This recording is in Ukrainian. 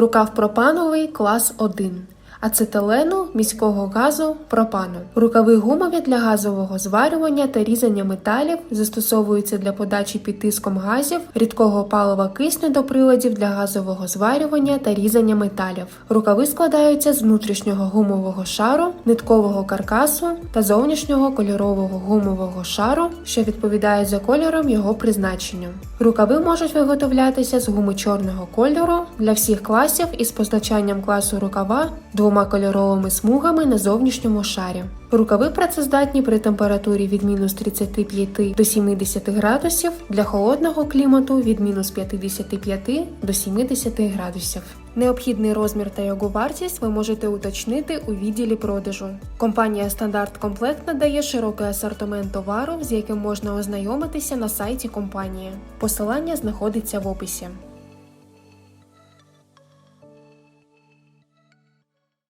Рукав пропановий клас 1. Ацетилену, міського газу, пропану. Рукави гумові для газового зварювання та різання металів застосовуються для подачі під тиском газів, рідкого палива кисню до приладів для газового зварювання та різання металів. Рукави складаються з внутрішнього гумового шару, ниткового каркасу та зовнішнього кольорового гумового шару, що відповідає за кольором його призначенню. Рукави можуть виготовлятися з гуми чорного кольору для всіх класів із позначанням класу рукава двома кольоровими смугами на зовнішньому шарі. Рукави працездатні при температурі від мінус 35 до 70 градусів, для холодного клімату від мінус 55 до 70 градусів. Необхідний розмір та його вартість ви можете уточнити у відділі продажу. Компанія Стандарт Комплект надає широкий асортимент товару, з яким можна ознайомитися на сайті компанії. Посилання знаходиться в описі.